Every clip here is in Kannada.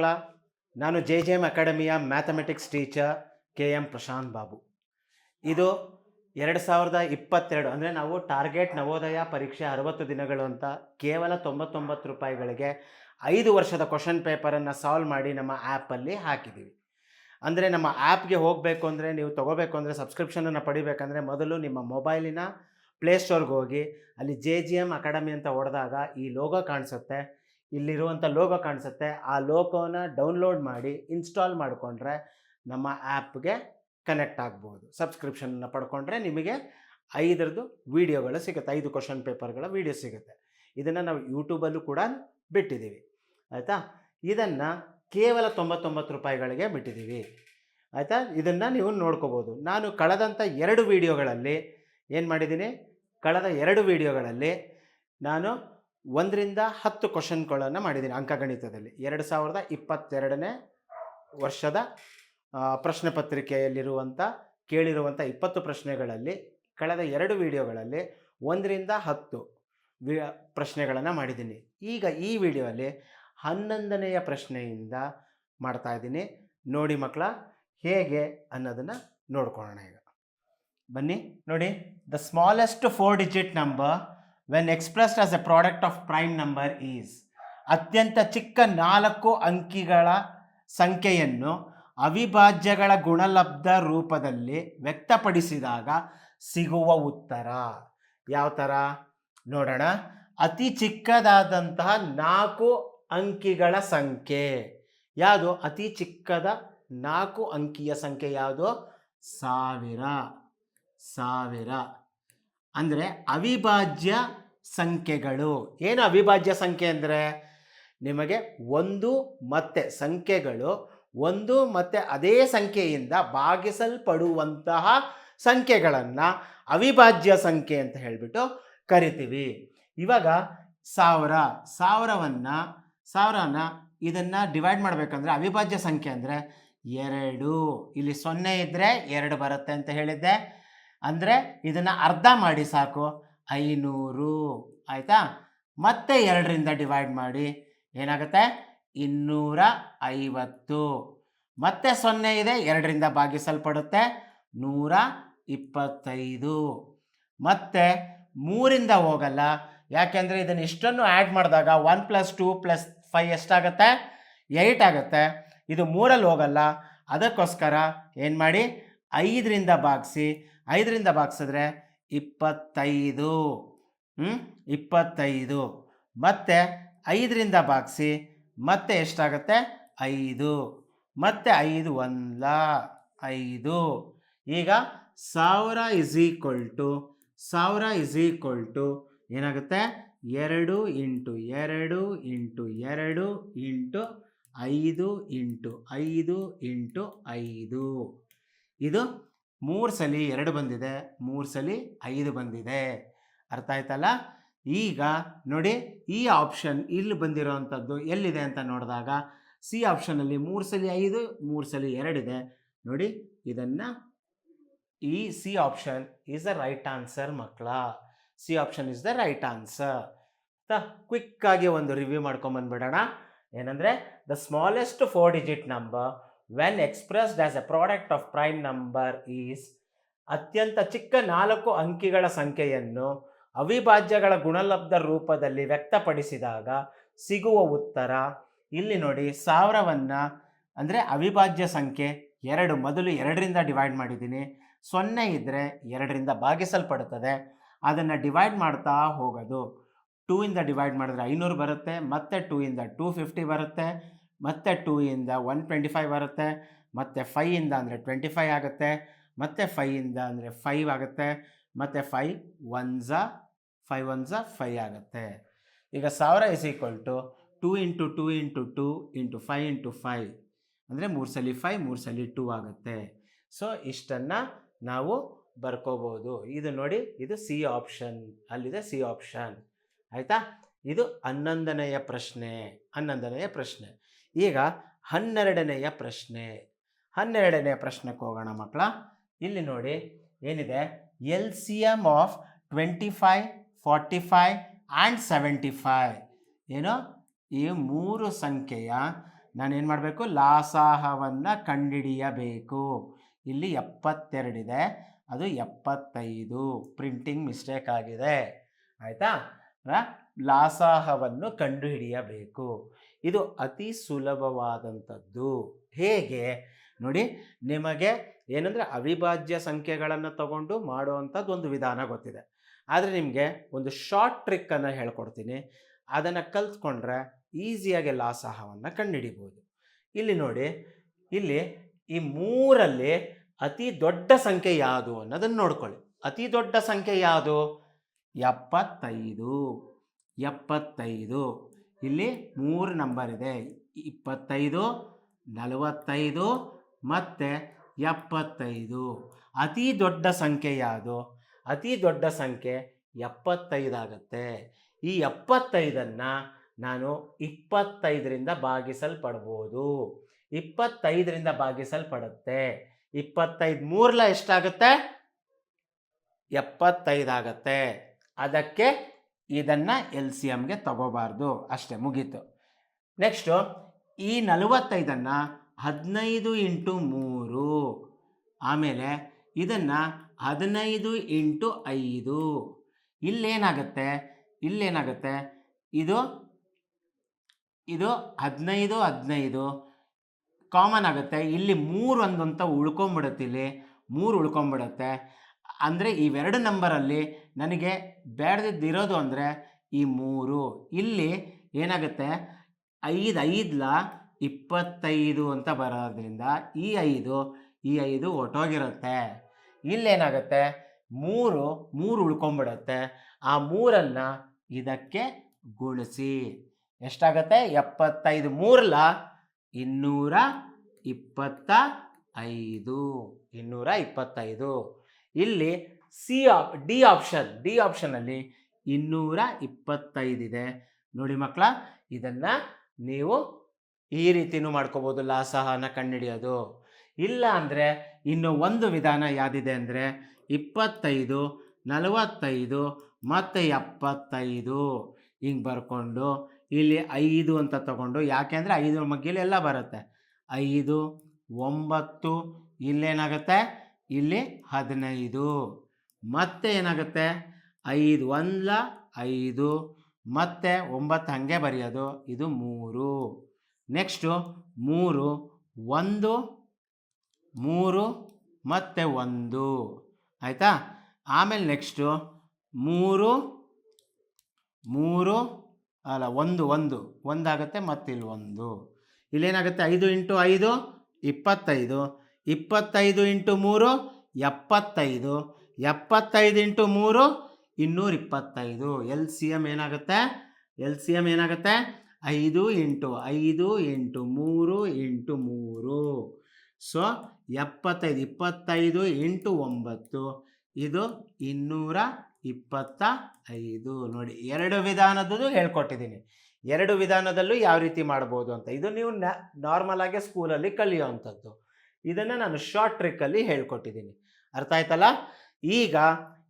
ಮಕ್ಕಳ, ನಾನು ಜೆ ಜೆ ಎಂ ಅಕಾಡೆಮಿಯ mathematics teacher K M Prashanth Babu. ಇದು ಎರಡು ಸಾವಿರದ ಇಪ್ಪತ್ತೆರಡು ಅಂದರೆ ನಾವು ಟಾರ್ಗೆಟ್ ನವೋದಯ ಪರೀಕ್ಷೆ ಅರವತ್ತು ದಿನಗಳು ಅಂತ ಕೇವಲ ತೊಂಬತ್ತೊಂಬತ್ತು ರೂಪಾಯಿಗಳಿಗೆ ಐದು ವರ್ಷದ ಕ್ವಶನ್ ಪೇಪರನ್ನು ಸಾಲ್ವ್ ಮಾಡಿ ನಮ್ಮ ಆ್ಯಪಲ್ಲಿ ಹಾಕಿದ್ದೀವಿ. ಅಂದರೆ ನಮ್ಮ ಆ್ಯಪ್ಗೆ ಹೋಗಬೇಕು ಅಂದರೆ ನೀವು ತೊಗೋಬೇಕು ಅಂದರೆ ಸಬ್ಸ್ಕ್ರಿಪ್ಷನನ್ನು ಪಡಿಬೇಕಂದ್ರೆ ಮೊದಲು ನಿಮ್ಮ ಮೊಬೈಲಿನ ಪ್ಲೇಸ್ಟೋರ್ಗೆ ಹೋಗಿ ಅಲ್ಲಿ ಜೆ ಜಿ ಎಂ ಅಕಾಡೆಮಿ ಅಂತ ಹೊಡೆದಾಗ ಈ ಲೋಗೋ ಕಾಣಿಸುತ್ತೆ. ಇಲ್ಲಿರುವಂಥ ಲೋಗೋ ಕಾಣಿಸುತ್ತೆ. ಆ ಲೋಗೋನ ಡೌನ್ಲೋಡ್ ಮಾಡಿ ಇನ್ಸ್ಟಾಲ್ ಮಾಡಿಕೊಂಡ್ರೆ ನಮ್ಮ ಆ್ಯಪ್ಗೆ ಕನೆಕ್ಟ್ ಆಗ್ಬೋದು. ಸಬ್ಸ್ಕ್ರಿಪ್ಷನ್ನ ಪಡ್ಕೊಂಡ್ರೆ ನಿಮಗೆ ಐದರದ್ದು ವೀಡಿಯೋಗಳು ಸಿಗುತ್ತೆ. ಐದು ಕ್ವಶನ್ ಪೇಪರ್ಗಳ ವೀಡಿಯೋ ಸಿಗುತ್ತೆ. ಇದನ್ನು ನಾವು ಯೂಟ್ಯೂಬಲ್ಲೂ ಕೂಡ ಬಿಟ್ಟಿದ್ದೀವಿ. ಆಯಿತಾ? ಇದನ್ನು ಕೇವಲ ತೊಂಬತ್ತೊಂಬತ್ತು ರೂಪಾಯಿಗಳಿಗೆ ಬಿಟ್ಟಿದ್ದೀವಿ. ಆಯಿತಾ? ಇದನ್ನು ನೀವು ನೋಡ್ಕೋಬೋದು. ನಾನು ಕಳೆದಂಥ ಎರಡು ವೀಡಿಯೋಗಳಲ್ಲಿ ಏನು ಮಾಡಿದ್ದೀನಿ? ಕಳೆದ ಎರಡು ವೀಡಿಯೋಗಳಲ್ಲಿ ನಾನು ಒಂದರಿಂದ ಹತ್ತು ಕ್ವಶನ್ಗಳನ್ನು ಮಾಡಿದ್ದೀನಿ ಅಂಕಗಣಿತದಲ್ಲಿ. ಎರಡು ಸಾವಿರದ ಇಪ್ಪತ್ತೆರಡನೇ ವರ್ಷದ ಪ್ರಶ್ನೆ ಪತ್ರಿಕೆಯಲ್ಲಿರುವಂಥ, ಕೇಳಿರುವಂಥ ಇಪ್ಪತ್ತು ಪ್ರಶ್ನೆಗಳಲ್ಲಿ, ಕಳೆದ ಎರಡು ವಿಡಿಯೋಗಳಲ್ಲಿ ಒಂದರಿಂದ ಹತ್ತು ವಿ, ಪ್ರಶ್ನೆಗಳನ್ನು ಮಾಡಿದ್ದೀನಿ. ಈಗ ಈ ವಿಡಿಯೋಲ್ಲಿ ಹನ್ನೊಂದನೆಯ ಪ್ರಶ್ನೆಯಿಂದ ಮಾಡ್ತಾ ಇದ್ದೀನಿ. ನೋಡಿ ಮಕ್ಕಳ, ಹೇಗೆ ಅನ್ನೋದನ್ನು ನೋಡ್ಕೊಳ್ಳೋಣ ಈಗ. ಬನ್ನಿ, ನೋಡಿ. The smallest four digit number when expressed as a product of prime number is ಅತ್ಯಂತ ಚಿಕ್ಕ ನಾಲ್ಕು ಅಂಕಿಗಳ ಸಂಖ್ಯೆಯನ್ನು ಅವಿಭಾಜ್ಯಗಳ ಗುಣಲಬ್ಧ ರೂಪದಲ್ಲಿ ವ್ಯಕ್ತಪಡಿಸಿದಾಗ ಸಿಗುವ ಉತ್ತರ. ಯಾವ ಥರ ನೋಡೋಣ. ಅತಿ ಚಿಕ್ಕದಾದಂತಹ ನಾಲ್ಕು ಅಂಕಿಗಳ ಸಂಖ್ಯೆ. ಯಾವುದು? ಅತಿ ಚಿಕ್ಕದ ನಾಲ್ಕು ಅಂಕಿಯ ಸಂಖ್ಯೆ ಯಾವುದು? ಸಾವಿರ. ಸಾವಿರ. ಅಂದರೆ ಅವಿಭಾಜ್ಯ ಸಂಖ್ಯೆಗಳು. ಏನು ಅವಿಭಾಜ್ಯ ಸಂಖ್ಯೆ ಅಂದರೆ? ನಿಮಗೆ ಒಂದು ಮತ್ತೆ ಸಂಖ್ಯೆಗಳು, ಒಂದು ಮತ್ತು ಅದೇ ಸಂಖ್ಯೆಯಿಂದ ಭಾಗಿಸಲ್ಪಡುವಂತಹ ಸಂಖ್ಯೆಗಳನ್ನು ಅವಿಭಾಜ್ಯ ಸಂಖ್ಯೆ ಅಂತ ಹೇಳಿಬಿಟ್ಟು ಕರಿತೀವಿ. ಇವಾಗ ಸಾವಿರ, ಸಾವಿರವನ್ನು, ಸಾವಿರನ ಇದನ್ನು ಡಿವೈಡ್ ಮಾಡಬೇಕಂದ್ರೆ ಅವಿಭಾಜ್ಯ ಸಂಖ್ಯೆ ಅಂದರೆ ಎರಡು. ಇಲ್ಲಿ ಸೊನ್ನೆ ಇದ್ದರೆ ಎರಡು ಬರುತ್ತೆ ಅಂತ ಹೇಳಿದ್ದೆ. ಅಂದರೆ ಇದನ್ನು ಅರ್ಧ ಮಾಡಿ ಸಾಕು. ಐನೂರು. ಆಯಿತಾ? ಮತ್ತೆ ಎರಡರಿಂದ ಡಿವೈಡ್ ಮಾಡಿ ಏನಾಗುತ್ತೆ? ಇನ್ನೂರ ಐವತ್ತು ಮತ್ತೆ ಸೊನ್ನೆ ಇದೆ, ಎರಡರಿಂದ ಭಾಗಿಸಲ್ಪಡುತ್ತೆ. ನೂರ ಇಪ್ಪತ್ತೈದು ಮತ್ತೆ ಮೂರಿಂದ ಹೋಗಲ್ಲ. ಯಾಕೆಂದರೆ ಇದನ್ನು ಇಷ್ಟನ್ನು ಆ್ಯಡ್ ಮಾಡಿದಾಗ one plus two plus five ಎಷ್ಟಾಗುತ್ತೆ? ಏಯ್ಟ್ ಆಗುತ್ತೆ. ಇದು ಮೂರಲ್ಲಿ ಹೋಗಲ್ಲ. ಅದಕ್ಕೋಸ್ಕರ ಏನು ಮಾಡಿ ಐದರಿಂದ ಭಾಗಿಸಿ. ಐದರಿಂದ ಭಾಗಿಸಿದ್ರೆ ಇಪ್ಪತ್ತೈದು. ಹ್ಞೂ ಇಪ್ಪತ್ತೈದು. ಮತ್ತು ಐದರಿಂದ ಭಾಗಿಸಿ, ಮತ್ತೆ ಎಷ್ಟಾಗುತ್ತೆ? ಐದು. ಮತ್ತೆ ಐದು ಒಂದ ಐದು. ಈಗ ಸಾವಿರ ಇಸ್ ಈಕ್ವಲ್ ಟು ಸಾವಿರ ಇಸ್ ಈಕ್ವಲ್ ಟು ಏನಾಗುತ್ತೆ? ಎರಡು ಇಂಟು ಎರಡು ಇಂಟು ಎರಡು ಇಂಟು ಐದು ಇಂಟು ಐದು ಇಂಟು ಐದು. ಇದು ಮೂರು ಸಲ ಎರಡು ಬಂದಿದೆ, ಮೂರು ಸಲ ಐದು ಬಂದಿದೆ. ಅರ್ಥ ಆಯ್ತಲ್ಲ? ಈಗ ನೋಡಿ, ಈ ಆಪ್ಷನ್ ಇಲ್ಲಿ ಬಂದಿರೋವಂಥದ್ದು ಎಲ್ಲಿದೆ ಅಂತ ನೋಡಿದಾಗ ಸಿ ಆಪ್ಷನಲ್ಲಿ ಮೂರು ಸಲ ಐದು, ಮೂರು ಸಲ ಎರಡಿದೆ ನೋಡಿ, ಇದನ್ನು ಈ C option is the right answer ಮಕ್ಕಳ. C option is the right answer ತ ಕ್ವಿಕ್ಕಾಗಿ ಒಂದು ರಿವ್ಯೂ ಮಾಡ್ಕೊಂಬಂದ್ಬಿಡೋಣ ಏನಂದರೆ the smallest four digit number when expressed as a product of prime number is ಅತ್ಯಂತ ಚಿಕ್ಕ ನಾಲ್ಕು ಅಂಕಿಗಳ ಸಂಖ್ಯೆಯನ್ನು ಅವಿಭಾಜ್ಯಗಳ ಗುಣಲಬ್ಧ ರೂಪದಲ್ಲಿ ವ್ಯಕ್ತಪಡಿಸಿದಾಗ ಸಿಗುವ ಉತ್ತರ. ಇಲ್ಲಿ ನೋಡಿ, ಸಾವಿರವನ್ನು ಅಂದರೆ ಅವಿಭಾಜ್ಯ ಸಂಖ್ಯೆ ಎರಡು, ಮೊದಲು ಎರಡರಿಂದ ಡಿವೈಡ್ ಮಾಡಿದ್ದೀನಿ. ಸೊನ್ನೆ ಇದ್ದರೆ ಎರಡರಿಂದ ಭಾಗಿಸಲ್ಪಡುತ್ತದೆ. ಅದನ್ನು ಡಿವೈಡ್ ಮಾಡ್ತಾ ಹೋಗೋದು. ಟೂ ಇಂದ ಡಿವೈಡ್ ಮಾಡಿದ್ರೆ ಐನೂರು ಬರುತ್ತೆ, ಮತ್ತೆ ಟೂ ಇಂದ ಟೂ ಫಿಫ್ಟಿ ಬರುತ್ತೆ. ಮತ್ತು ಟೂ ಇಂದ ಒನ್ ಟ್ವೆಂಟಿ ಫೈವ್ ಬರುತ್ತೆ, ಮತ್ತು ಫೈಯಿಂದ ಅಂದರೆ ಟ್ವೆಂಟಿ ಫೈವ್ ಆಗುತ್ತೆ, ಮತ್ತು ಫೈಯಿಂದ ಅಂದರೆ ಫೈವ್ ಆಗುತ್ತೆ, ಮತ್ತು five ones five ones five ಆಗುತ್ತೆ. ಈಗ ಸಾವಿರ is equal to two into two into two into five into five ಅಂದರೆ ಮೂರು ಸಲ ಫೈವ್ ಮೂರು ಸಲ ಟೂ ಆಗುತ್ತೆ. ಸೊ ಇಷ್ಟನ್ನು ನಾವು ಬರ್ಕೋಬೋದು. ಇದು ನೋಡಿ, ಇದು ಸಿ ಆಪ್ಷನ್ ಅಲ್ಲಿದೆ ಸಿ ಆಪ್ಷನ್ ಆಯಿತಾ? ಇದು ಹನ್ನೊಂದನೆಯ ಪ್ರಶ್ನೆ ಹನ್ನೊಂದನೆಯ ಪ್ರಶ್ನೆ. ಈಗ ಹನ್ನೆರಡನೆಯ ಪ್ರಶ್ನೆ. ಹನ್ನೆರಡನೆಯ ಪ್ರಶ್ನೆಗೆ ಹೋಗೋಣ ಮಕ್ಕಳ. ಇಲ್ಲಿ ನೋಡಿ ಏನಿದೆ? L C M of twenty five, forty five and seventy five. ಏನು? ಈ ಮೂರು ಸಂಖ್ಯೆಯ ನಾನೇನು ಮಾಡಬೇಕು? ಲಾಸಾಹವನ್ನು ಕಂಡುಹಿಡಿಯಬೇಕು ಇಲ್ಲಿ ಎಪ್ಪತ್ತೆರಡಿದೆ ಅದು ಎಪ್ಪತ್ತೈದು. ಪ್ರಿಂಟಿಂಗ್ ಮಿಸ್ಟೇಕ್ ಆಗಿದೆ. ಆಯಿತಾ? ಲಾಸಾಹವನ್ನು ಕಂಡುಹಿಡಿಯಬೇಕು. ಇದು ಅತಿ ಸುಲಭವಾದಂಥದ್ದು. ಹೇಗೆ? ನೋಡಿ, ನಿಮಗೆ ಏನಂದರೆ ಅವಿಭಾಜ್ಯ ಸಂಖ್ಯೆಗಳನ್ನು ತಗೊಂಡು ಮಾಡುವಂಥದ್ದು ಒಂದು ವಿಧಾನ ಗೊತ್ತಿದೆ. ಆದರೆ ನಿಮಗೆ ಒಂದು ಶಾರ್ಟ್ ಟ್ರಿಕ್ಕನ್ನು ಹೇಳ್ಕೊಡ್ತೀನಿ. ಅದನ್ನು ಕಲ್ತ್ಕೊಂಡ್ರೆ ಈಸಿಯಾಗಿ ಲಾಸಾಹವನ್ನು ಕಂಡುಹಿಡಿಬೋದು. ಇಲ್ಲಿ ನೋಡಿ, ಇಲ್ಲಿ ಈ ಮೂರಲ್ಲಿ ಅತಿ ದೊಡ್ಡ ಸಂಖ್ಯೆ ಯಾವುದು ಅನ್ನೋದನ್ನು ನೋಡ್ಕೊಳ್ಳಿ. ಅತಿ ದೊಡ್ಡ ಸಂಖ್ಯೆ ಯಾವುದು? ಎಪ್ಪತ್ತೈದು. ಎಪ್ಪತ್ತೈದು. ಇಲ್ಲಿ ಮೂರು ನಂಬರ್ ಇದೆ. ಇಪ್ಪತ್ತೈದು, ನಲವತ್ತೈದು, ಮತ್ತು ಎಪ್ಪತ್ತೈದು. ಅತಿ ದೊಡ್ಡ ಸಂಖ್ಯೆ ಯಾವುದು? ಅತಿ ದೊಡ್ಡ ಸಂಖ್ಯೆ ಎಪ್ಪತ್ತೈದಾಗತ್ತೆ ಈ ಎಪ್ಪತ್ತೈದನ್ನು ನಾನು ಇಪ್ಪತ್ತೈದರಿಂದ ಭಾಗಿಸಲ್ಪಡ್ಬೋದು. ಇಪ್ಪತ್ತೈದರಿಂದ ಭಾಗಿಸಲ್ಪಡುತ್ತೆ. ಇಪ್ಪತ್ತೈದು ಮೂರಲ ಎಷ್ಟಾಗುತ್ತೆ? ಎಪ್ಪತ್ತೈದಾಗತ್ತೆ ಅದಕ್ಕೆ ಇದನ್ನು ಎಲ್ ಸಿ ಎಮ್ಗೆ ತಗೋಬಾರ್ದು. ಅಷ್ಟೇ, ಮುಗೀತು. ನೆಕ್ಸ್ಟು ಈ ನಲವತ್ತೈದನ್ನು ಹದಿನೈದು ಇಂಟು ಮೂರು, ಆಮೇಲೆ ಇದನ್ನು ಹದಿನೈದು ಇಂಟು ಐದು. ಇಲ್ಲೇನಾಗುತ್ತೆ? ಇಲ್ಲೇನಾಗುತ್ತೆ? ಇದು ಇದು ಹದಿನೈದು ಹದಿನೈದು. ಕಾಮನ್ ಆಗುತ್ತೆ. ಇಲ್ಲಿ ಮೂರು ಅಂದಂತ ಉಳ್ಕೊಂಬಿಡುತ್ತೆ ಇಲ್ಲಿ. ಮೂರು ಉಳ್ಕೊಂಬಿಡುತ್ತೆ. ಅಂದರೆ ಇವೆರಡು ನಂಬರಲ್ಲಿ ನನಗೆ ಬೇಡದಿದ್ದಿರೋದು ಅಂದರೆ ಈ ಮೂರು. ಇಲ್ಲಿ ಏನಾಗುತ್ತೆ? ಐದು ಐದ್ಲ ಇಪ್ಪತ್ತೈದು ಅಂತ ಬರೋದ್ರಿಂದ ಈ ಐದು ಈ ಐದು ಒಟ್ಟೋಗಿರುತ್ತೆ. ಇಲ್ಲೇನಾಗುತ್ತೆ? ಮೂರು ಮೂರು ಉಳ್ಕೊಂಬಿಡುತ್ತೆ. ಆ ಮೂರನ್ನು ಇದಕ್ಕೆ ಗುಣಿಸಿ. ಎಷ್ಟಾಗತ್ತೆ? ಎಪ್ಪತ್ತೈದು. ಮೂರಲ್ಲ, ಇನ್ನೂರ ಇಪ್ಪತ್ತ ಐದು ಇನ್ನೂರ ಇಪ್ಪತ್ತೈದು. ಇಲ್ಲಿ ಸಿ ಆಪ್ ಡಿ ಆಪ್ಷನ್ ಡಿ ಆಪ್ಷನಲ್ಲಿ ಇನ್ನೂರ ಇಪ್ಪತ್ತೈದಿದೆ ನೋಡಿ ಮಕ್ಕಳ ಇದನ್ನು ನೀವು ಈ ರೀತಿನೂ ಮಾಡ್ಕೋಬೋದು ಲಾಸಹನ ಕಂಡುಹಿಡಿಯೋದು ಇಲ್ಲ ಅಂದರೆ ಇನ್ನು ಒಂದು ವಿಧಾನ ಯಾವುದಿದೆ ಅಂದರೆ ಇಪ್ಪತ್ತೈದು, ನಲವತ್ತೈದು, ಮತ್ತು ಎಪ್ಪತ್ತೈದು. ಹಿಂಗೆ ಬರ್ಕೊಂಡು ಇಲ್ಲಿ ಐದು ಅಂತ ತಗೊಂಡು ಯಾಕೆಂದರೆ ಐದು ಮಗ್ಗಿಲಿ ಎಲ್ಲ ಬರುತ್ತೆ. ಐದು, ಒಂಬತ್ತು, ಇಲ್ಲೇನಾಗುತ್ತೆ? ಇಲ್ಲಿ ಹದಿನೈದು. ಮತ್ತೆ ಏನಾಗುತ್ತೆ? ಐದು ಒಂದ್ಲ ಐದು. ಮತ್ತೆ ಒಂಬತ್ತು ಹಾಗೆ ಬರೆಯೋದು. ಇದು ಮೂರು. ನೆಕ್ಸ್ಟು ಮೂರು, ಒಂದು, ಮೂರು, ಮತ್ತೆ ಒಂದು. ಆಯಿತಾ? ಆಮೇಲೆ ನೆಕ್ಸ್ಟು ಮೂರು ಮೂರು, ಅಲ್ಲ ಒಂದು ಒಂದು. ಒಂದಾಗುತ್ತೆ ಮತ್ತಿಲ್ಲಿ ಒಂದು. ಇಲ್ಲೇನಾಗುತ್ತೆ? ಐದು ಇಂಟು ಐದು, ಇಪ್ಪತ್ತೈದು. ಇಪ್ಪತ್ತೈದು ಇಂಟು ಮೂರು, ಎಪ್ಪತ್ತೈದು. ಎಪ್ಪತ್ತೈದು ಇಂಟು ಮೂರು, ಇನ್ನೂರ ಇಪ್ಪತ್ತೈದು. ಎಲ್ ಸಿ ಎಂ ಏನಾಗುತ್ತೆ? ಎಲ್ ಸಿ ಎಂ ಏನಾಗುತ್ತೆ? ಐದು ಇಂಟು ಐದು ಎಂಟು ಮೂರು ಇಂಟು ಮೂರು. ಸೊ ಎಪ್ಪತ್ತೈದು, ಇಪ್ಪತ್ತೈದು ಎಂಟು ಒಂಬತ್ತು. ಇದು ಇನ್ನೂರ ಇಪ್ಪತ್ತ ಐದು ನೋಡಿ, ಎರಡು ವಿಧಾನದ್ದು ಹೇಳ್ಕೊಟ್ಟಿದ್ದೀನಿ. ಎರಡು ವಿಧಾನದಲ್ಲೂ ಯಾವ ರೀತಿ ಮಾಡ್ಬೋದು ಅಂತ. ಇದು ನೀವು ನಾರ್ಮಲ್ ಆಗಿ ಸ್ಕೂಲಲ್ಲಿ ಕಲಿಯೋವಂಥದ್ದು. ಇದನ್ನು ನಾನು ಶಾರ್ಟ್ ಟ್ರಿಕ್ಕಲ್ಲಿ ಹೇಳ್ಕೊಟ್ಟಿದ್ದೀನಿ. ಅರ್ಥ ಆಯ್ತಲ್ಲ? ಈಗ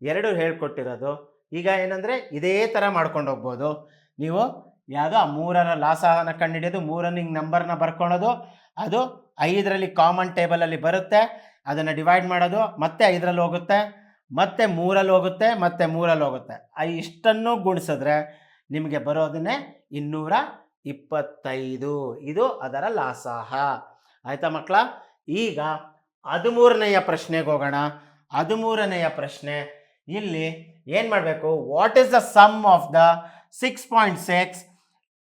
ಎರಡು ಹೇಳ್ಕೊಟ್ಟಿರೋದು. ಈಗ ಏನಂದರೆ ಇದೇ ಥರ ಮಾಡ್ಕೊಂಡು ಹೋಗ್ಬೋದು. ನೀವು ಯಾವುದೋ ಆ ಮೂರರ ಲಾಸನ ಕಂಡುಹಿಡಿಯೋದು ಮೂರನ್ನು ಹಿಂಗೆ ನಂಬರ್ನ ಬರ್ಕೊಳೋದು. ಅದು ಐದರಲ್ಲಿ ಕಾಮನ್ ಟೇಬಲಲ್ಲಿ ಬರುತ್ತೆ. ಅದನ್ನು ಡಿವೈಡ್ ಮಾಡೋದು. ಮತ್ತೆ ಐದರಲ್ಲಿ ಹೋಗುತ್ತೆ. ಮತ್ತೆ ಮೂರಲ್ಲಿ ಹೋಗುತ್ತೆ. ಮತ್ತೆ ಮೂರಲ್ಲಿ ಹೋಗುತ್ತೆ. ಆ ಇಷ್ಟನ್ನು ಗುಣಿಸಿದ್ರೆ ನಿಮಗೆ ಬರೋದನ್ನೇ ಇನ್ನೂರ ಇಪ್ಪತ್ತೈದು. ಇದು ಅದರ ಲಾಸಾಹ ಆಯಿತಾ ಮಕ್ಕಳ ಈಗ ಹದಿಮೂರನೆಯ ಪ್ರಶ್ನೆಗೆ ಹೋಗೋಣ. ಹದಿಮೂರನೆಯ ಪ್ರಶ್ನೆ, ಇಲ್ಲಿ ಏನು ಮಾಡಬೇಕು? What is the sum of the six point six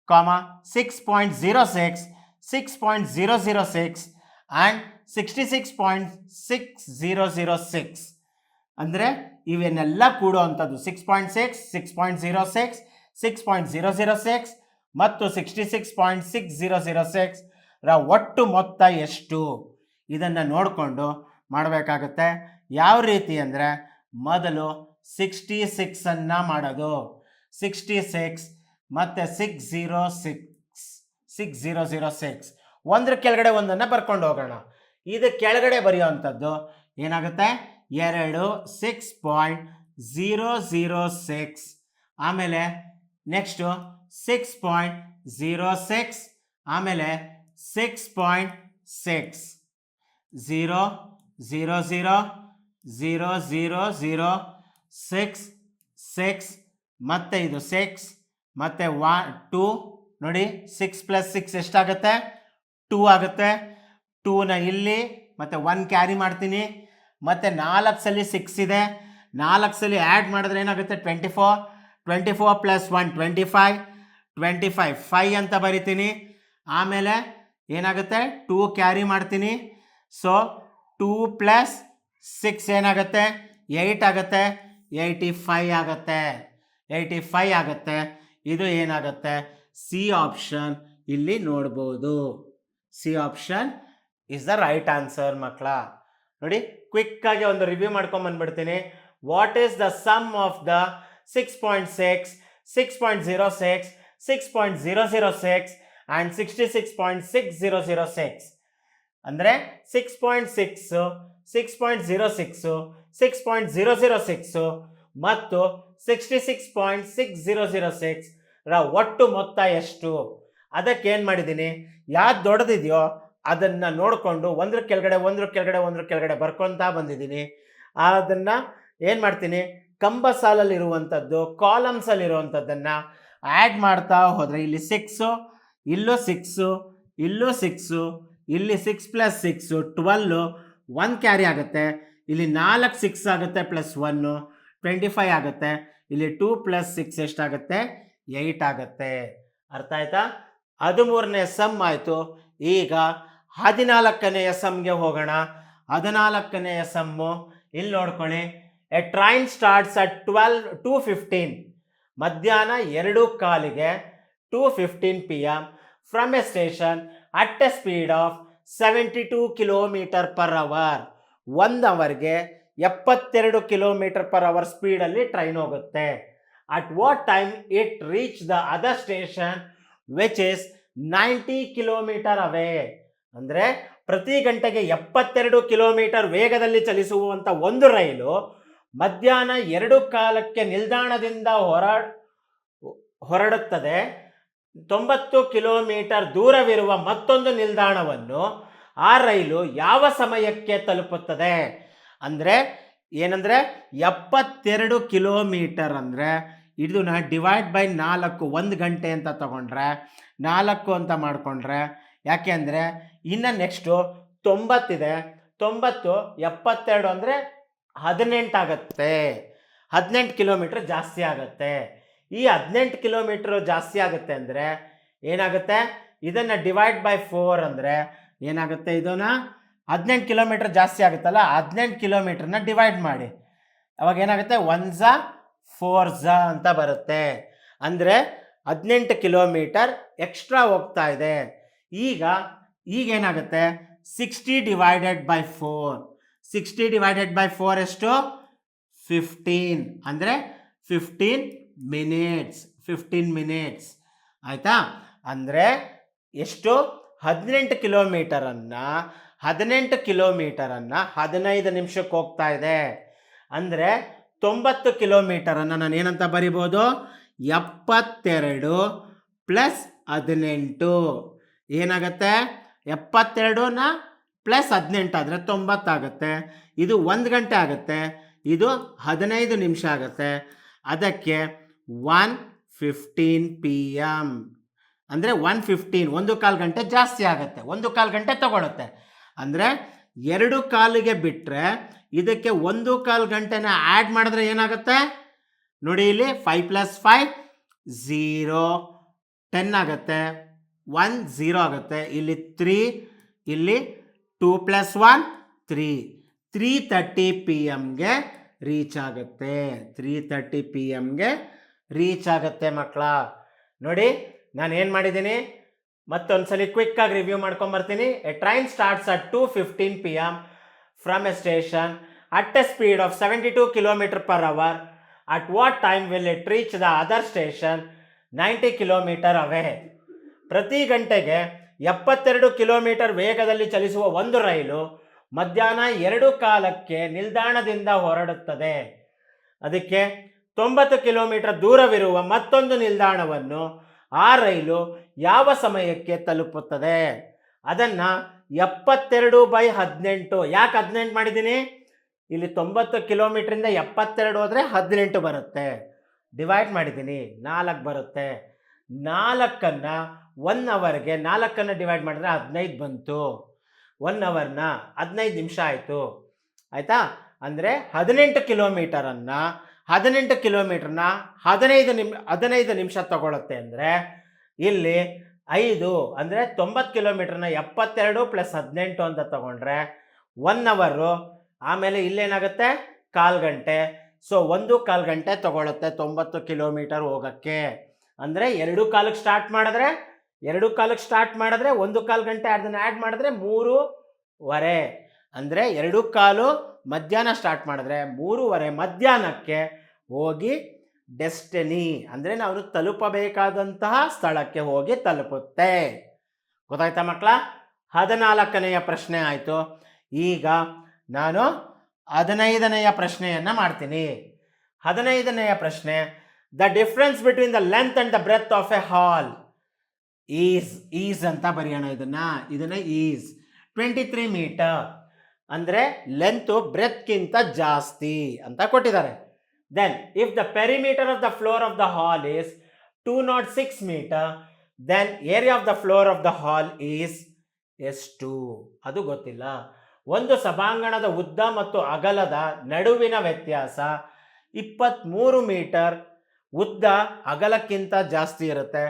comma six point zero six six point zero zero six and sixty six point six zero zero six ಅಂದರೆ ಇವನ್ನೆಲ್ಲ ಕೂಡುವಂಥದ್ದು? Six point six six point zero six six point zero zero six ಮತ್ತು sixty six point six zero zero six ಒಟ್ಟು ಮೊತ್ತ ಎಷ್ಟು? ಇದನ್ನು ನೋಡಿಕೊಂಡು ಮಾಡಬೇಕಾಗುತ್ತೆ. ಯಾವ ರೀತಿ ಅಂದರೆ ಮೊದಲು ಸಿಕ್ಸ್ಟಿ ಸಿಕ್ಸನ್ನು ಮಾಡೋದು. ಸಿಕ್ಸ್ಟಿ ಸಿಕ್ಸ್ ಮತ್ತು six zero six six zero zero six ಒಂದ್ರ ಕೆಳಗಡೆ ಒಂದನ್ನು ಬರ್ಕೊಂಡು ಹೋಗೋಣ. ಇದು ಕೆಳಗಡೆ ಬರೆಯುವಂಥದ್ದು ಏನಾಗುತ್ತೆ? ಎರಡು six point zero zero six ಆಮೇಲೆ next six point zero six ಆಮೇಲೆ six point six zero zero zero zero zero zero six six ಮತ್ತು ಇದು ಸಿಕ್ಸ್ ಮತ್ತು ವಾ ಟೂ ನೋಡಿ ಸಿಕ್ಸ್ ಪ್ಲಸ್ ಸಿಕ್ಸ್ ಎಷ್ಟಾಗುತ್ತೆ? ಟೂ ಆಗುತ್ತೆ. ಟೂನ ಇಲ್ಲಿ, ಮತ್ತು ಒನ್ ಕ್ಯಾರಿ ಮಾಡ್ತೀನಿ. ಮತ್ತು ನಾಲ್ಕು ಸಲ ಸಿಕ್ಸ್ ಇದೆ. ನಾಲ್ಕು ಸಲ ಆ್ಯಡ್ ಮಾಡಿದ್ರೆ ಏನಾಗುತ್ತೆ? Twenty four twenty four plus one twenty five twenty five five ಅಂತ ಬರಿತೀನಿ. ಆಮೇಲೆ ಏನಾಗುತ್ತೆ? ಟೂ ಕ್ಯಾರಿ ಮಾಡ್ತೀನಿ. ಸೊ ಟೂ ಪ್ಲಸ್ ಸಿಕ್ಸ್ ಏನಾಗುತ್ತೆ? ಏಯ್ಟ್ ಆಗುತ್ತೆ. ಏಯ್ಟಿ ಫೈ ಆಗುತ್ತೆ. ಏಯ್ಟಿ ಫೈ ಆಗುತ್ತೆ. ಇದು ಏನಾಗುತ್ತೆ? ಸಿ ಆಪ್ಷನ್ ಇಲ್ಲಿ ನೋಡ್ಬೋದು. C option is the right answer ಮಕ್ಕಳ ನೋಡಿ ಕ್ವಿಕ್ಕಾಗಿ ಒಂದು review ಮಾಡ್ಕೊಂಬಂದ್ಬಿಡ್ತೀನಿ what is the sum of the six point six six point zero six six point zero zero six and sixty six point six zero zero six ಅಂದರೆ six point six six point zero six six point zero zero six ಮತ್ತು sixty six point six zero zero six ರ ಒಟ್ಟು ಮೊತ್ತ ಎಷ್ಟು? ಅದಕ್ಕೆ ಏನು ಮಾಡಿದ್ದೀನಿ ಯಾವ್ದು ದೊಡ್ಡದಿದೆಯೋ ಅದನ್ನು ನೋಡಿಕೊಂಡು ಒಂದ್ರ ಕೆಳಗಡೆ ಒಂದ್ರ ಕೆಳಗಡೆ ಒಂದ್ರ ಕೆಳಗಡೆ ಬರ್ಕೊತಾ ಬಂದಿದ್ದೀನಿ ಅದನ್ನು ಏನು ಮಾಡ್ತೀನಿ? ಕಂಬ ಸಾಲಲ್ಲಿರುವಂಥದ್ದು ಕಾಲಮ್ಸಲ್ಲಿರುವಂಥದ್ದನ್ನು ಆ್ಯಡ್ ಮಾಡ್ತಾ ಹೋದರೆ ಇಲ್ಲಿ ಸಿಕ್ಸು ಇಲ್ಲೂ ಸಿಕ್ಸು ಇಲ್ಲೂ ಸಿಕ್ಸು ಇಲ್ಲಿ six plus six twelve one carry ಆಗುತ್ತೆ. ಇಲ್ಲಿ ನಾಲ್ಕು ಸಿಕ್ಸ್ ಆಗುತ್ತೆ ಪ್ಲಸ್ ಒನ್ನು ಟ್ವೆಂಟಿ ಫೈವ್ ಆಗುತ್ತೆ. ಇಲ್ಲಿ ಟೂ ಪ್ಲಸ್ ಸಿಕ್ಸ್ ಎಷ್ಟಾಗುತ್ತೆ? ಏಯ್ಟ್ ಆಗುತ್ತೆ. ಅರ್ಥ ಆಯ್ತಾ? ಹದಿಮೂರನೇ ಸಮ್ ಆಯಿತು. ಈಗ ಹದಿನಾಲ್ಕನೆಯ ಸಮ್ಗೆ ಹೋಗೋಣ. ಹದಿನಾಲ್ಕನೆಯ ಸಮ್ಮು ಇಲ್ಲಿ ನೋಡ್ಕೊಳ್ಳಿ. A train starts at twelve two fifteen ಮಧ್ಯಾಹ್ನ ಎರಡು ಕಾಲಿಗೆ two fifteen P M from a station at a speed of seventy two kilometer per hour. ಒಂದು ಅವರ್ಗೆ ಎಪ್ಪತ್ತೆರಡು ಕಿಲೋಮೀಟರ್ ಪರ್ ಅವರ್ ಸ್ಪೀಡಲ್ಲಿ ಟ್ರೈನ್ ಹೋಗುತ್ತೆ. At what time it reach the other station, which is ninety kilometer away. ಅಂದರೆ ಪ್ರತಿ ಗಂಟೆಗೆ ಎಪ್ಪತ್ತೆರಡು ಕಿಲೋಮೀಟರ್ ವೇಗದಲ್ಲಿ ಚಲಿಸುವಂಥ ಒಂದು ರೈಲು ಮಧ್ಯಾಹ್ನ ಎರಡು ಕಾಲಕ್ಕೆ ನಿಲ್ದಾಣದಿಂದ ಹೊರ, ಹೊರಡುತ್ತದೆ. ತೊಂಬತ್ತು ಕಿಲೋಮೀಟರ್ ದೂರವಿರುವ ಮತ್ತೊಂದು ನಿಲ್ದಾಣವನ್ನು ಆ ರೈಲು ಯಾವ ಸಮಯಕ್ಕೆ ತಲುಪುತ್ತದೆ? ಅಂದರೆ ಏನಂದರೆ ಎಪ್ಪತ್ತೆರಡು ಕಿಲೋಮೀಟರ್ ಅಂದರೆ ಇದನ್ನ ಡಿವೈಡ್ ಬೈ ನಾಲ್ಕು ಒಂದು ಗಂಟೆ ಅಂತ ತಗೊಂಡ್ರೆ, ನಾಲ್ಕು ಅಂತ ಮಾಡಿಕೊಂಡ್ರೆ ಯಾಕೆ ಅಂದರೆ ಇನ್ನು ನೆಕ್ಸ್ಟು ತೊಂಬತ್ತಿದೆ, ತೊಂಬತ್ತು, ಎಪ್ಪತ್ತೆರಡು ಅಂದರೆ ಹದಿನೆಂಟು ಆಗುತ್ತೆ. ಹದಿನೆಂಟು ಕಿಲೋಮೀಟ್ರ್ ಜಾಸ್ತಿ ಆಗುತ್ತೆ. ಈ ಹದಿನೆಂಟು ಕಿಲೋಮೀಟ್ರ್ ಜಾಸ್ತಿ ಆಗುತ್ತೆ ಅಂದರೆ ಏನಾಗುತ್ತೆ? ಇದನ್ನು ಡಿವೈಡ್ ಬೈ ಫೋರ್ ಅಂದರೆ ಏನಾಗುತ್ತೆ ಇದನ್ನು? ಹದಿನೆಂಟು ಕಿಲೋಮೀಟ್ರ್ ಜಾಸ್ತಿ ಆಗುತ್ತಲ್ಲ, ಹದಿನೆಂಟು ಕಿಲೋಮೀಟ್ರನ್ನ ಡಿವೈಡ್ ಮಾಡಿ. ಅವಾಗ ಏನಾಗುತ್ತೆ? ಒನ್ ಝ ಫೋರ್ ಝ ಅಂತ ಬರುತ್ತೆ. ಅಂದರೆ ಹದಿನೆಂಟು ಕಿಲೋಮೀಟರ್ ಎಕ್ಸ್ಟ್ರಾ ಹೋಗ್ತಾ ಇದೆ. ಈಗ ಈಗ ಏನಾಗುತ್ತೆ? Sixty divided by four sixty divided by four ಎಷ್ಟು? ಫಿಫ್ಟೀನ್ ಅಂದರೆ ಫಿಫ್ಟೀನ್ ಮಿನಿಟ್ಸ್ ಫಿಫ್ಟೀನ್ ಮಿನಿಟ್ಸ್ ಆಯಿತಾ? ಅಂದರೆ ಎಷ್ಟು? ಹದಿನೆಂಟು ಕಿಲೋಮೀಟರನ್ನು ಹದಿನೆಂಟು ಕಿಲೋಮೀಟರನ್ನು ಹದಿನೈದು ನಿಮಿಷಕ್ಕೆ ಹೋಗ್ತಾ ಇದೆ. ಅಂದರೆ ತೊಂಬತ್ತು ಕಿಲೋಮೀಟರನ್ನು ನಾನು ಏನಂತ ಬರಿಬೋದು? ಎಪ್ಪತ್ತೆರಡು ಪ್ಲಸ್ ಹದಿನೆಂಟು. ಏನಾಗುತ್ತೆ? ಎಪ್ಪತ್ತೆರಡುನ ಪ್ಲಸ್ ಹದಿನೆಂಟು ಆದರೆ ತೊಂಬತ್ತಾಗುತ್ತೆ. ಇದು ಒಂದು ಗಂಟೆ ಆಗುತ್ತೆ. ಇದು ಹದಿನೈದು ನಿಮಿಷ ಆಗುತ್ತೆ. ಅದಕ್ಕೆ ಒನ್ ಫಿಫ್ಟೀನ್ ಪಿ ಎಂ ಅಂದರೆ ಒನ್ ಫಿಫ್ಟೀನ್, ಒಂದು ಕಾಲು ಗಂಟೆ ಜಾಸ್ತಿ ಆಗುತ್ತೆ. ಒಂದು ಕಾಲು ಗಂಟೆ ತಗೊಳುತ್ತೆ. ಅಂದರೆ ಎರಡು ಕಾಲಿಗೆ ಬಿಟ್ಟರೆ ಇದಕ್ಕೆ ಒಂದು ಕಾಲು ಗಂಟೆನ ಆ್ಯಡ್ ಮಾಡಿದ್ರೆ ಏನಾಗುತ್ತೆ? ನೋಡಿ ಇಲ್ಲಿ five plus five zero ten ಆಗುತ್ತೆ. ಒನ್ ಝೀರೋ ಆಗುತ್ತೆ. ಇಲ್ಲಿ ತ್ರೀ ಇಲ್ಲಿ two plus one three three thirty P ಎಮ್ಗೆ reach ಆಗುತ್ತೆ. ತ್ರೀ ತರ್ಟಿ ಪಿ ಎಮ್ಗೆ ರೀಚ್ ಆಗುತ್ತೆ ಮಕ್ಕಳ ನೋಡಿ, ನಾನು ಏನು ಮಾಡಿದ್ದೀನಿ? ಮತ್ತೊಂದ್ಸಲಿ ಕ್ವಿಕ್ಕಾಗಿ review ಮಾಡ್ಕೊಂಬರ್ತೀನಿ. A train starts at two fifteen P M from a station at a speed of seventy two kilometer per hour at what time will it reach the other station ninety kilometre away ಪ್ರತಿ ಗಂಟೆಗೆ ಎಪ್ಪತ್ತೆರಡು ಕಿಲೋಮೀಟರ್ ವೇಗದಲ್ಲಿ ಚಲಿಸುವ ಒಂದು ರೈಲು ಮಧ್ಯಾಹ್ನ ಎರಡು ಕಾಲಕ್ಕೆ ನಿಲ್ದಾಣದಿಂದ ಹೊರಡುತ್ತದೆ. ಅದಕ್ಕೆ ತೊಂಬತ್ತು ಕಿಲೋಮೀಟರ್ ದೂರವಿರುವ ಮತ್ತೊಂದು ನಿಲ್ದಾಣವನ್ನು ಆ ರೈಲು ಯಾವ ಸಮಯಕ್ಕೆ ತಲುಪುತ್ತದೆ? ಅದನ್ನು ಎಪ್ಪತ್ತೆರಡು ಬೈ ಹದಿನೆಂಟು. ಯಾಕೆ ಹದಿನೆಂಟು ಮಾಡಿದ್ದೀನಿ? ಇಲ್ಲಿ ತೊಂಬತ್ತು ಕಿಲೋಮೀಟ್ರಿಂದ ಎಪ್ಪತ್ತೆರಡು ಹೋದರೆ ಹದಿನೆಂಟು ಬರುತ್ತೆ. ಡಿವೈಡ್ ಮಾಡಿದ್ದೀನಿ. ನಾಲ್ಕು ಬರುತ್ತೆ. ನಾಲ್ಕನ್ನು ಒನ್ ಅವರ್ಗೆ ನಾಲ್ಕನ್ನು ಡಿವೈಡ್ ಮಾಡಿದ್ರೆ ಹದಿನೈದು ಬಂತು. ಒನ್ ಅವರ್ನ ಹದಿನೈದು ನಿಮಿಷ ಆಯಿತು. ಆಯಿತಾ? ಅಂದರೆ ಹದಿನೆಂಟು ಕಿಲೋಮೀಟರನ್ನು ಹದಿನೆಂಟು ಕಿಲೋಮೀಟ್ರನ್ನ ಹದಿನೈದು ನಿಮ್, ಹದಿನೈದು ನಿಮಿಷ ತಗೊಳುತ್ತೆ ಅಂದರೆ ಇಲ್ಲಿ ಐದು ಅಂದರೆ ತೊಂಬತ್ತು ಕಿಲೋಮೀಟ್ರನ್ನ ಎಪ್ಪತ್ತೆರಡು ಪ್ಲಸ್ ಹದಿನೆಂಟು ಅಂತ ತಗೊಂಡ್ರೆ ಒನ್ ಅವರು ಆಮೇಲೆ ಇಲ್ಲೇನಾಗುತ್ತೆ? ಕಾಲು ಗಂಟೆ. ಸೊ ಒಂದು ಕಾಲು ಗಂಟೆ ತಗೊಳುತ್ತೆ ತೊಂಬತ್ತು ಕಿಲೋಮೀಟರ್ ಹೋಗೋಕ್ಕೆ. ಅಂದರೆ ಎರಡು ಕಾಲಕ್ಕೆ ಸ್ಟಾರ್ಟ್ ಮಾಡಿದ್ರೆ, ಎರಡು ಕಾಲಕ್ಕೆ ಸ್ಟಾರ್ಟ್ ಮಾಡಿದ್ರೆ ಒಂದು ಕಾಲು ಗಂಟೆ, ಅದನ್ನು ಆ್ಯಡ್ ಮಾಡಿದ್ರೆ ಮೂರುವರೆ. ಅಂದರೆ ಎರಡು ಕಾಲು ಮಧ್ಯಾಹ್ನ ಸ್ಟಾರ್ಟ್ ಮಾಡಿದ್ರೆ ಮೂರುವರೆ ಮಧ್ಯಾಹ್ನಕ್ಕೆ ಹೋಗಿ ಡೆಸ್ಟಿನಿ ಅಂದರೆ ನಾವು ತಲುಪಬೇಕಾದಂತಹ ಸ್ಥಳಕ್ಕೆ ಹೋಗಿ ತಲುಪುತ್ತೆ. ಗೊತ್ತಾಯ್ತಾ ಮಕ್ಕಳ? ಹದಿನಾಲ್ಕನೆಯ ಪ್ರಶ್ನೆ ಆಯಿತು. ಈಗ ನಾನು ಹದಿನೈದನೆಯ ಪ್ರಶ್ನೆಯನ್ನು ಮಾಡ್ತೀನಿ. ಹದಿನೈದನೆಯ ಪ್ರಶ್ನೆ the difference between the length and the breadth of a hall is is ಅಂತ ಬರೆಯೋಣ ಇದನ್ನ. ಇದನ್ನ ಈಸ್ ಟ್ವೆಂಟಿ ತ್ರೀ ಮೀಟರ್ ಅಂದರೆ ಲೆಂತು ಬ್ರೆತ್ಗಿಂತ ಜಾಸ್ತಿ ಅಂತ ಕೊಟ್ಟಿದ್ದಾರೆ. Then if the perimeter of the floor of the hall is two nought six meter then area of the floor of the hall is ಎಷ್ಟು ಅದು ಗೊತ್ತಿಲ್ಲ. ಒಂದು ಸಭಾಂಗಣದ ಉದ್ದ ಮತ್ತು ಅಗಲದ ನಡುವಿನ ವ್ಯತ್ಯಾಸ ಇಪ್ಪತ್ತ್ಮೂರು ಮೀಟರ್ ಉದ್ದ ಅಗಲಕ್ಕಿಂತ ಜಾಸ್ತಿ ಇರುತ್ತೆ.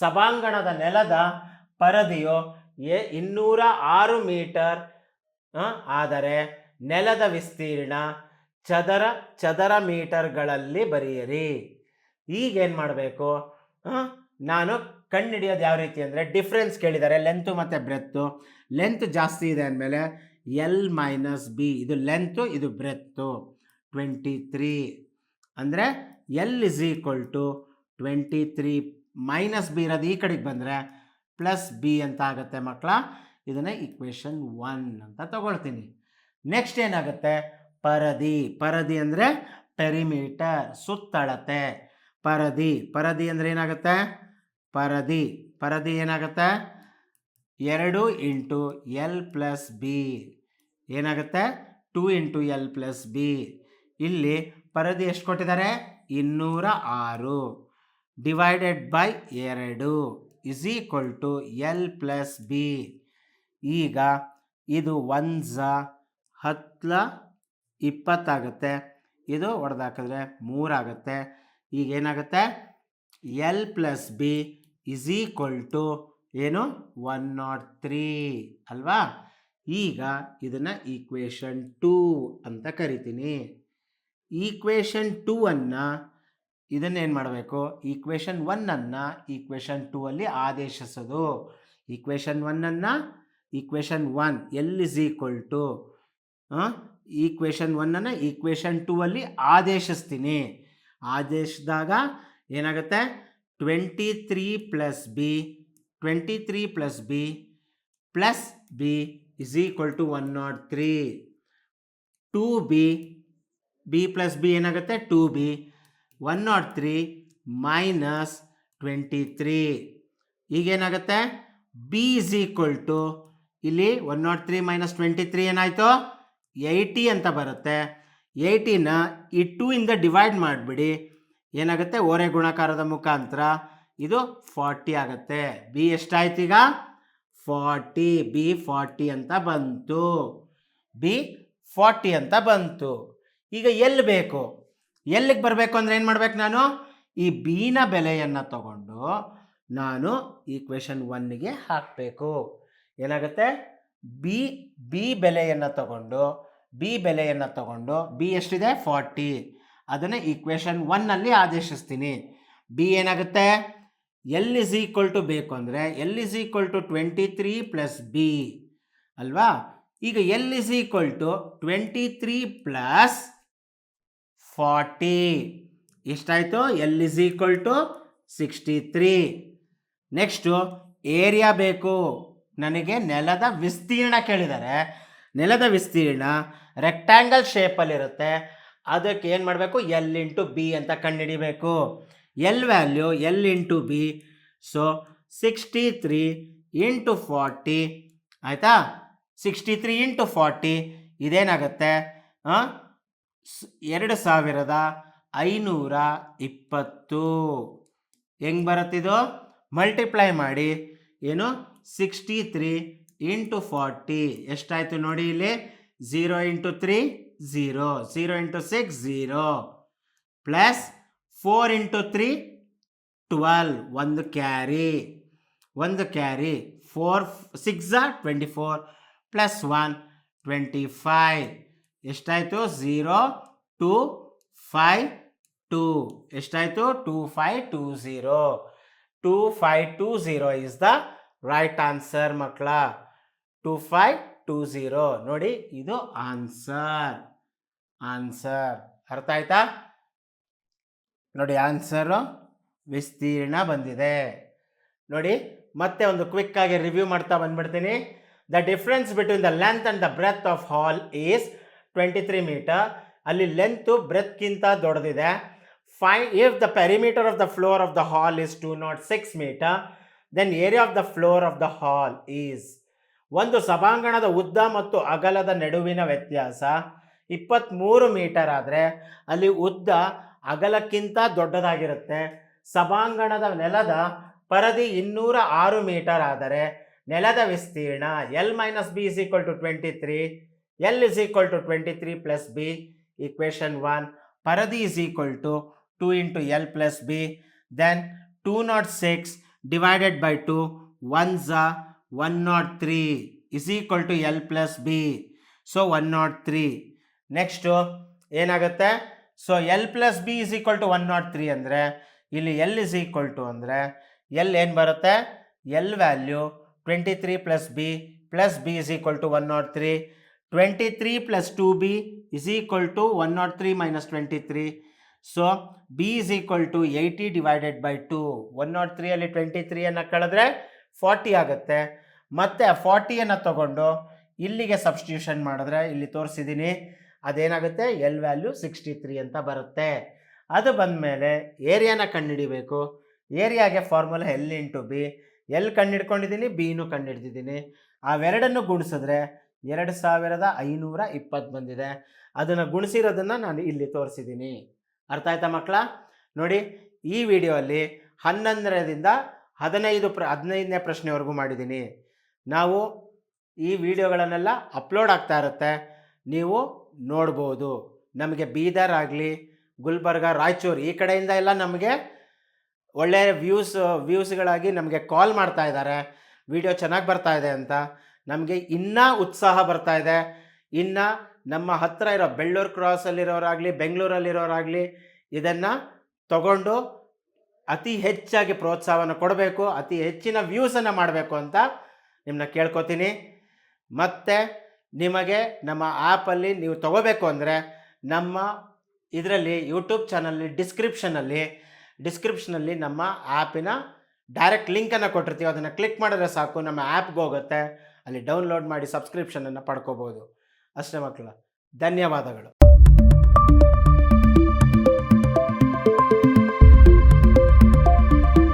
ಸಭಾಂಗಣದ ನೆಲದ ಪರದಿಯು ಎ ಇನ್ನೂರ ಆರು ಮೀಟರ್ ಆದರೆ ನೆಲದ ವಿಸ್ತೀರ್ಣ ಚದರ ಚದರ ಮೀಟರ್ಗಳಲ್ಲಿ ಬರೆಯಿರಿ. ಈಗೇನು ಮಾಡಬೇಕು? ನಾನು ಕಂಡುಹಿಡಿಯೋದು ಯಾವ ರೀತಿ ಅಂದರೆ ಡಿಫ್ರೆನ್ಸ್ ಕೇಳಿದ್ದಾರೆ. ಲೆಂತು ಮತ್ತು ಬ್ರೆತ್ತು ಲೆಂತ್ ಜಾಸ್ತಿ ಇದೆ ಅಂದಮೇಲೆ ಎಲ್ ಮೈನಸ್ ಬಿ ಇದು ಲೆಂತು ಇದು ಬ್ರೆತ್ತು ಟ್ವೆಂಟಿ ತ್ರೀ ಅಂದರೆ L is equal to twenty three minus B ಇರೋದು ಈ ಕಡೆಗೆ ಬಂದರೆ ಪ್ಲಸ್ ಬಿ ಅಂತ ಆಗುತ್ತೆ ಮಕ್ಕಳ. ಇದನ್ನು ಇಕ್ವೇಷನ್ ಒನ್ ಅಂತ ತಗೊಳ್ತೀನಿ. ನೆಕ್ಸ್ಟ್ ಏನಾಗುತ್ತೆ? ಪರದಿ. ಪರದಿ ಅಂದರೆ ಪೆರಿಮೀಟರ್ ಸುತ್ತಳತೆ. ಪರದಿ. ಪರದಿ ಅಂದರೆ ಏನಾಗುತ್ತೆ? ಪರದಿ. ಪರದಿ ಏನಾಗುತ್ತೆ? ಎರಡು ಇಂಟು ಎಲ್ ಪ್ಲಸ್ ಬಿ ಏನಾಗುತ್ತೆ? Two into L plus B ಇಲ್ಲಿ ಪರದಿ ಎಷ್ಟು ಕೊಟ್ಟಿದ್ದಾರೆ? ಇನ್ನೂರ ಆರು. ಡಿವೈಡೆಡ್ ಬೈ ಎರಡು is equal to L plus B ಈಗ ಇದು ಒನ್ಸ ಹತ್ಲ ಇಪ್ಪತ್ತಾಗುತ್ತೆ. ಇದು ಹೊಡೆದಾಕಿದ್ರೆ ಮೂರಾಗುತ್ತೆ. ಈಗ ಏನಾಗುತ್ತೆ? L plus B is equal to ಏನು? ಒನ್ ನಾಟ್ ತ್ರೀ ಅಲ್ವಾ? ಈಗ ಇದನ್ನು ಈಕ್ವೇಷನ್ ಟೂ ಅಂತ ಕರಿತೀನಿ. ಈಕ್ವೇಷನ್ ಟೂ ಅನ್ನು ಇದನ್ನೇನು ಮಾಡಬೇಕು? ಈಕ್ವೇಷನ್ ಒನ್ನನ್ನು ಈಕ್ವೇಷನ್ ಟೂ ಅಲ್ಲಿ ಆದೇಶಿಸೋದು. Equation ಒನ್ನನ್ನು equation one L is equal to equation ಒನ್ನನ್ನು equation two ಅಲ್ಲಿ ಆದೇಶಿಸ್ತೀನಿ. ಆದೇಶದಾಗ ಏನಾಗುತ್ತೆ? Twenty three plus B twenty three plus B plus B is equal to one nought three two B B plus B ಏನಾಗುತ್ತೆ? Two B one nought three minus twenty three ಈಗೇನಾಗುತ್ತೆ? B is equal to ಇಲ್ಲಿ one nought three minus twenty three ಏನಾಯಿತು? ಏಯ್ಟಿ ಅಂತ ಬರುತ್ತೆ. ಏಯ್ಟಿನ ಈ ಟೂ ಇಂದ ಡಿವೈಡ್ ಮಾಡಿಬಿಡಿ. ಏನಾಗುತ್ತೆ? ಓರೆ ಗುಣಕಾರದ ಮುಖಾಂತರ ಇದು ಫಾರ್ಟಿ ಆಗುತ್ತೆ. ಬಿ ಎಷ್ಟಾಯ್ತು ಈಗ ಫಾರ್ಟಿ ಬಿ ಫಾರ್ಟಿ ಅಂತ ಬಂತು. ಬಿ ಫಾರ್ಟಿ ಅಂತ ಬಂತು. ಈಗ ಎಲ್ಲಿ ಬೇಕು. ಎಲ್ಲಿಗೆ ಬರಬೇಕು ಅಂದರೆ ಏನು ಮಾಡ್ಬೇಕು ನಾನು? ಈ ಬಿನ ಬೆಲೆಯನ್ನು ತಗೊಂಡು ನಾನು ಈಕ್ವೇಷನ್ ಒನ್ಗೆ ಹಾಕಬೇಕು. ಏನಾಗುತ್ತೆ? ಬಿ ಬಿ ಬೆಲೆಯನ್ನು ತಗೊಂಡು ಬಿ ಬೆಲೆಯನ್ನು ತಗೊಂಡು ಬಿ ಎಷ್ಟಿದೆ? ಫಾರ್ಟಿ ಅದನ್ನು ಈಕ್ವೇಷನ್ ಒನ್ನಲ್ಲಿ ಆದೇಶಿಸ್ತೀನಿ. ಬಿ ಏನಾಗುತ್ತೆ? ಎಲ್ ಇಸ್ ಈಕ್ವಲ್ ಟು ಬೇಕು ಅಂದರೆ L is equal to twenty three plus B ಅಲ್ವಾ? ಈಗ L is equal to twenty three plus forty ಎಷ್ಟಾಯಿತು? L is equal to sixty three next area ಬೇಕು. ನನಗೆ ನೆಲದ ವಿಸ್ತೀರ್ಣ ಕೇಳಿದ್ದಾರೆ. ನೆಲದ ವಿಸ್ತೀರ್ಣ ರೆಕ್ಟ್ಯಾಂಗಲ್ ಶೇಪಲ್ಲಿರುತ್ತೆ ಅದಕ್ಕೆ ಏನು ಮಾಡಬೇಕು? ಎಲ್ ಇಂಟು ಬಿ ಅಂತ ಕಂಡುಹಿಡಿಬೇಕು. L value L into B so sixty three into forty ಆಯಿತಾ ಸಿಕ್ಸ್ಟಿ ತ್ರೀ ಇಂಟು ಫಾರ್ಟಿ ಇದೇನಾಗುತ್ತೆ ಎರಡು ಸಾವಿರದ ಐನೂರ ಇಪ್ಪತ್ತು. ಹೆಂಗೆ ಬರುತ್ತಿದು? ಮಲ್ಟಿಪ್ಲೈ ಮಾಡಿ. ಏನು? ಸಿಕ್ಸ್ಟಿ ತ್ರೀ ಇಂಟು ಫಾರ್ಟಿ ಎಷ್ಟಾಯಿತು ನೋಡಿ ಇಲ್ಲಿ? Zero into three zero zero into six zero plus four into three twelve ಒಂದು ಕ್ಯಾರಿ ಒಂದು carry four six twenty four plus one twenty five ಎಷ್ಟಾಯಿತು? ಝೀರೋ ಟು ಫೈವ್ ಟೂ ಎಷ್ಟಾಯಿತು? Two five two zero two five two zero is the right answer ಮಕ್ಕಳ. ಟೂ ಫೈವ್ ಟೂ ಝೀರೋ ನೋಡಿ, ಇದು ಆನ್ಸರ್ ಆನ್ಸರ್ ಅರ್ಥ ಆಯ್ತಾ? ನೋಡಿ ಆನ್ಸರು ವಿಸ್ತೀರ್ಣ ಬಂದಿದೆ. ನೋಡಿ, ಮತ್ತೆ ಒಂದು ಕ್ವಿಕ್ ಆಗಿ ರಿವ್ಯೂ ಮಾಡ್ತಾ ಬಂದ್ಬಿಡ್ತೀನಿ. The difference between the length and the breadth of hall is twenty three meter ಅಲ್ಲಿ ಲೆಂತು ಬ್ರೆತ್ಗಿಂತ ದೊಡ್ಡದಿದೆ. Five if the perimeter of the floor of the hall is two nought six meter then area of the floor of the hall is ಒಂದು ಸಭಾಂಗಣದ ಉದ್ದ ಮತ್ತು ಅಗಲದ ನಡುವಿನ ವ್ಯತ್ಯಾಸ ಇಪ್ಪತ್ತ್ಮೂರು ಮೀಟರ್ ಆದರೆ ಅಲ್ಲಿ ಉದ್ದ ಅಗಲಕ್ಕಿಂತ ದೊಡ್ಡದಾಗಿರುತ್ತೆ. ಸಭಾಂಗಣದ ನೆಲದ ಪರದಿ ಇನ್ನೂರ ಆರು ಮೀಟರ್ ಆದರೆ ನೆಲದ ವಿಸ್ತೀರ್ಣ L minus B is equal to twenty three L is equal to twenty three plus B equation one ಪರದಿ is equal to two into L plus B then two nought six divided by two ಝ one nought three is equal to L plus B so one nought three next ಏನಾಗುತ್ತೆ? So L plus B is equal to one nought three ಅಂದರೆ, ಇಲ್ಲಿ ಎಲ್ ಇಸ್ ಈಕ್ವಲ್ ಟು ಅಂದರೆ ಎಲ್ ಏನು ಬರುತ್ತೆ? L value twenty three plus B plus B is equal to one nought three twenty three plus two B is equal to one nought three minus twenty three so B is equal to eighty divided by two one nought ತ್ರೀಯಲ್ಲಿ twenty ತ್ರೀಯನ್ನು ಕಳೆದ್ರೆ ಫಾರ್ಟಿ ಆಗುತ್ತೆ. ಮತ್ತು ಆ ಫಾರ್ಟಿಯನ್ನು ತಗೊಂಡು ಇಲ್ಲಿಗೆ ಸಬ್ಸ್ಟಿಟ್ಯೂಷನ್ ಮಾಡಿದ್ರೆ ಇಲ್ಲಿ ತೋರಿಸಿದ್ದೀನಿ ಅದೇನಾಗುತ್ತೆ? ಎಲ್ ವ್ಯಾಲ್ಯೂ ಸಿಕ್ಸ್ಟಿ ತ್ರೀ ಅಂತ ಬರುತ್ತೆ. ಅದು ಬಂದ ಮೇಲೆ ಏರಿಯಾನ ಕಂಡುಹಿಡಿಬೇಕು. ಏರಿಯಾಗೆ formula L into B L ಕಂಡುಹಿಡ್ಕೊಂಡಿದ್ದೀನಿ ಬಿನೂ ಕಂಡುಹಿಡ್ದಿದ್ದೀನಿ ಅವೆರಡನ್ನು ಗುಣಿಸಿದ್ರೆ ಎರಡು ಸಾವಿರದ ಐನೂರ ಇಪ್ಪತ್ತು ಬಂದಿದೆ. ಅದನ್ನು ಗುಣಿಸಿರೋದನ್ನು ನಾನು ಇಲ್ಲಿ ತೋರಿಸಿದ್ದೀನಿ ಅರ್ಥ ಆಯ್ತಾ ಮಕ್ಕಳ? ನೋಡಿ, ಈ ವಿಡಿಯೋಲ್ಲಿ ಹನ್ನೊಂದರದಿಂದ ಹದಿನೈದು ಪ್ರ, ಹದಿನೈದನೇ ಪ್ರಶ್ನೆವರೆಗೂ ಮಾಡಿದ್ದೀನಿ. ನಾವು ಈ ವಿಡಿಯೋಗಳನ್ನೆಲ್ಲ ಅಪ್ಲೋಡ್ ಆಗ್ತಾ ಇರುತ್ತೆ. ನೀವು ನೋಡ್ಬೋದು. ನಮಗೆ ಬೀದರ್ ಆಗಲಿ, ಗುಲ್ಬರ್ಗ, ರಾಯಚೂರು ಈ ಕಡೆಯಿಂದ ಎಲ್ಲ ನಮಗೆ ಒಳ್ಳೆಯ ವ್ಯೂಸ್, ವ್ಯೂಸ್ಗಳಾಗಿ ನಮಗೆ ಕಾಲ್ ಮಾಡ್ತಾ ಇದ್ದಾರೆ. ವಿಡಿಯೋ ಚೆನ್ನಾಗಿ ಬರ್ತಾ ಇದೆ ಅಂತ. ನಮಗೆ ಇನ್ನೂ ಉತ್ಸಾಹ ಬರ್ತಾ ಇದೆ. ಇನ್ನು ನಮ್ಮ ಹತ್ತಿರ ಇರೋ ಬೆಳ್ಳೂರು ಕ್ರಾಸಲ್ಲಿರೋರಾಗಲಿ ಬೆಂಗಳೂರಲ್ಲಿರೋರಾಗಲಿ ಇದನ್ನು ತಗೊಂಡು ಅತಿ ಹೆಚ್ಚಾಗಿ ಪ್ರೋತ್ಸಾಹವನ್ನು ಕೊಡಬೇಕು, ಅತಿ ಹೆಚ್ಚಿನ ವ್ಯೂಸನ್ನು ಮಾಡಬೇಕು ಅಂತ ನಿಮ್ಮನ್ನ ಕೇಳ್ಕೊತೀನಿ. ಮತ್ತು ನಿಮಗೆ ನಮ್ಮ ಆ್ಯಪಲ್ಲಿ ನೀವು ತಗೋಬೇಕು ಅಂದರೆ ನಮ್ಮ ಇದರಲ್ಲಿ ಯೂಟ್ಯೂಬ್ ಚಾನಲ್ಲಿ ಡಿಸ್ಕ್ರಿಪ್ಷನಲ್ಲಿ ಡಿಸ್ಕ್ರಿಪ್ಷನಲ್ಲಿ ನಮ್ಮ ಆ್ಯಪಿನ ಡೈರೆಕ್ಟ್ ಲಿಂಕನ್ನು ಕೊಟ್ಟಿರ್ತೀವಿ. ಅದನ್ನು ಕ್ಲಿಕ್ ಮಾಡಿದ್ರೆ ಸಾಕು, ನಮ್ಮ ಆ್ಯಪ್ಗೆ ಹೋಗುತ್ತೆ. ಅಲ್ಲಿ ಡೌನ್ಲೋಡ್ ಮಾಡಿ ಸಬ್ಸ್ಕ್ರಿಪ್ಷನನ್ನು ಪಡ್ಕೋಬೋದು. ಅಷ್ಟೇ ಮಕ್ಕಳ ಧನ್ಯವಾದಗಳು.